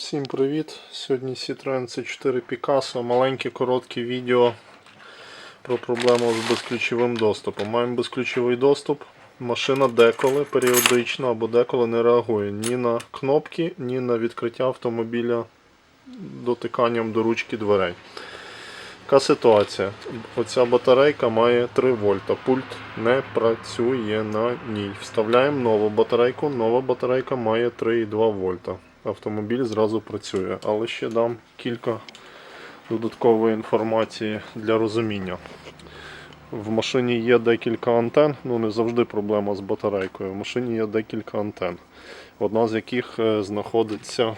Всім привіт! Сьогодні Citroen C4 Picasso. Маленьке коротке відео про проблему з безключовим доступом. Маємо безключовий доступ. Машина деколи періодично або деколи не реагує ні на кнопки, ні на відкриття автомобіля дотиканням до ручки дверей. Яка ситуація? Оця батарейка має 3 вольта. Пульт не працює на ній. Вставляємо нову батарейку. Нова батарейка має 3,2 вольта. Автомобіль зразу працює. Але ще дам кілька додаткової інформації для розуміння. В машині є декілька антен, ну не завжди проблема з батарейкою. В машині є декілька антен, одна з яких е, знаходиться,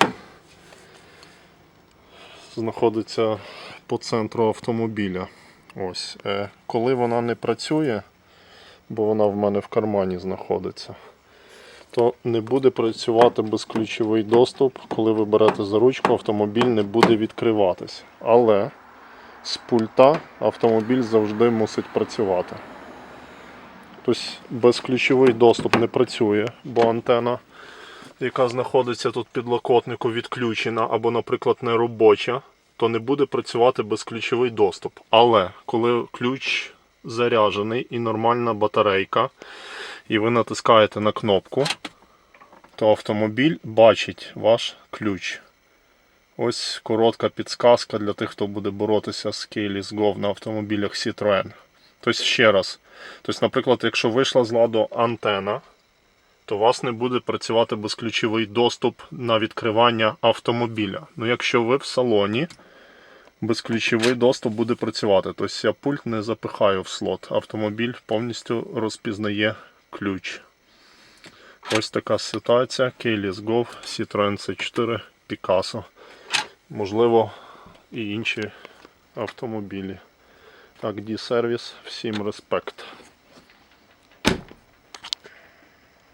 знаходиться по центру автомобіля. Ось. Е, Коли вона не працює, бо вона в мене в кармані знаходиться, то не буде працювати безключовий доступ. Коли ви берете за ручку, автомобіль не буде відкриватись. Але з пульта автомобіль завжди мусить працювати. Тобто безключовий доступ не працює, бо антена, яка знаходиться тут під локотнику, відключена або, наприклад, не робоча, то не буде працювати безключовий доступ. Але коли ключ заряджений і нормальна батарейка, і ви натискаєте на кнопку, то автомобіль бачить ваш ключ. Ось коротка підсказка для тих, хто буде боротися з Go на автомобілях Citroën. Тобто ще раз. Тобто, наприклад, якщо вийшла з ладу антена, то у вас не буде працювати безключовий доступ на відкривання автомобіля. Ну, якщо ви в салоні, безключовий доступ буде працювати. Тобто я пульт не запихаю в слот. Автомобіль повністю розпізнає ключ. Ось така ситуація. Keyless Golf Citroen C4 Picasso. Можливо, і інші автомобілі. Так, D-сервіс, всім респект.